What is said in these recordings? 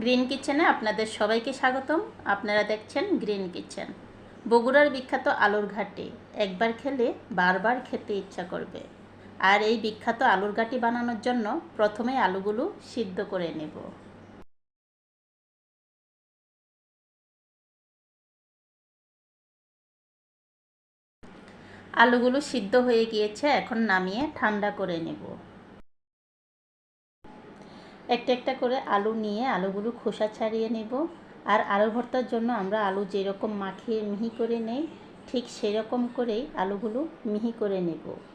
Green কিচেনে আপনাদের সবাইকে স্বাগতম। আপনারা দেখছেন গ্রিন কিচেন। বগুড়ার বিখ্যাত আলুর ঘাটি, একবার খেলে বারবার খেতে ইচ্ছা করবে। আর এই বিখ্যাত আলুর ঘাটি বানানোর জন্য প্রথমে আলুগুলো সিদ্ধ করে নেব। আলুগুলো সিদ্ধ হয়ে গিয়েছে, এখন নামিয়ে ঠান্ডা করে নেব। একটা একটা করে আলু নিয়ে আলুগুলো খোসা ছাড়িয়ে নেব। আর আলু ভর্তার জন্য আমরা আলু যেরকম মাখিয়ে মিহি করে নেই, ঠিক সেরকম করেই আলুগুলো মিহি করে নেব।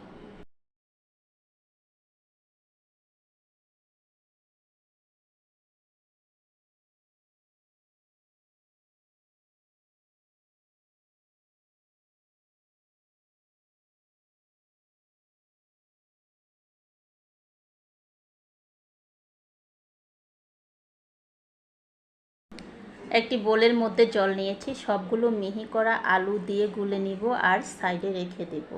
একটি বোলের মধ্যে জল নিয়েছি, সবগুলো মিহি করা আলু দিয়ে গুলে নিব আর সাইডে রেখে দেব।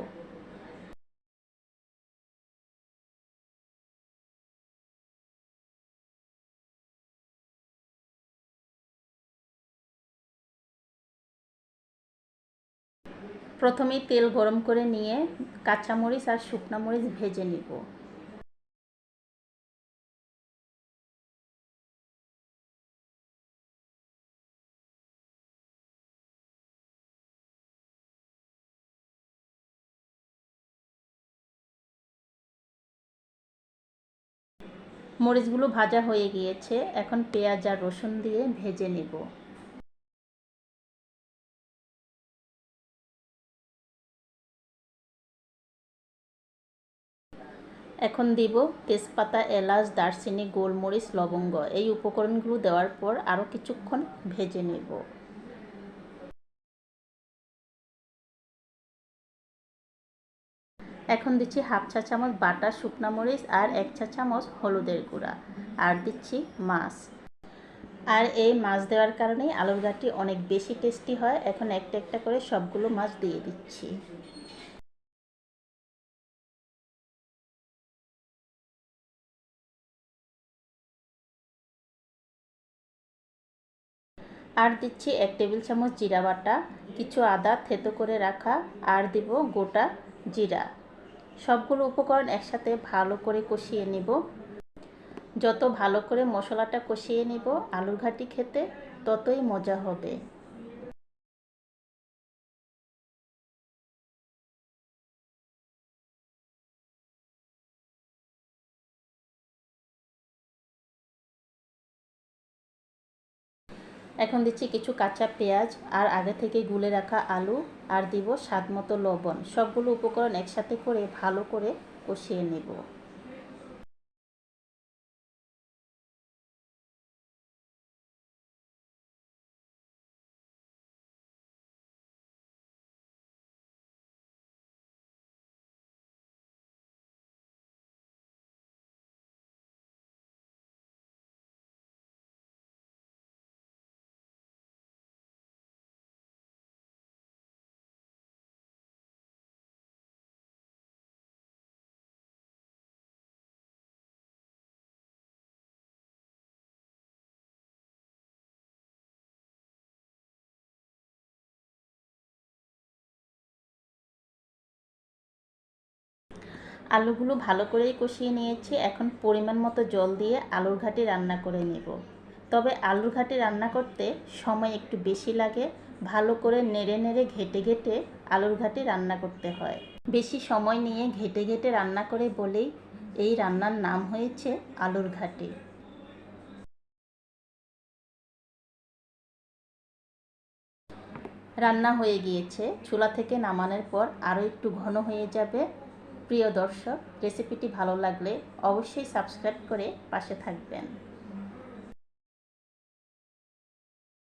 প্রথমেই তেল গরম করে নিয়ে কাঁচামরিচ আর শুকনা মরিচ ভেজে নিব। মরিচগুলো ভাজা হয়ে গিয়েছে, এখন পেঁয়াজ আর রসুন দিয়ে ভেজে নেব। এখন দিব তেজপাতা, এলাচ, দারচিনি, গোলমরিচ, লবঙ্গ। এই উপকরণগুলো দেওয়ার পর আরও কিছুক্ষণ ভেজে নেব। এখন দিচ্ছি হাফ চা চামচ বাটা শুকনা মরিচ আর এক চা চামচ হলুদের গুঁড়া। আর দিচ্ছি মাছ। আর এই মাছ দেওয়ার কারণেই আলুর গাটি অনেক বেশি টেস্টি হয়। এখন একটা একটা করে সবগুলো মাছ দিয়ে দিচ্ছি। আর দিচ্ছি এক টেবিল চামচ জিরা বাটা। কিছু আদা থেতো করে রাখা। আর দিব গোটা জিরা। সবগুলো উপকরণ একসাথে ভালো করে কষিয়ে নিব। যত ভালো করে মশলাটা কষিয়ে নিব, আলুর ঘাটি খেতে ততই মজা হবে। এখন দিচ্ছি কিছু কাঁচা পেঁয়াজ আর আগে থেকে গুলে রাখা আলু আর দিব স্বাদ মতো লবণ। সবগুলো উপকরণ একসাথে করে ভালো করে কষিয়ে নেব। আলুগুলো ভালো করেই কষিয়ে নিয়েছি। এখন পরিমাণ মতো জল দিয়ে আলুর ঘাটি রান্না করে নেব। তবে আলুর ঘাটি রান্না করতে সময় একটু বেশি লাগে। ভালো করে নেড়ে নেড়ে ঘেটে ঘেটে আলুর ঘাটি রান্না করতে হয়। বেশি সময় নিয়ে ঘেটে ঘেটে রান্না করে বলেই এই রান্নার নাম হয়েছে আলুর ঘাটি। রান্না হয়ে গিয়েছে। চুলা থেকে নামানোর পর আরও একটু ঘন হয়ে যাবে। প্রিয় দর্শক রেসিপিটি ভালো লাগলে অবশ্যই সাবস্ক্রাইব করে পাশে থাকবেন।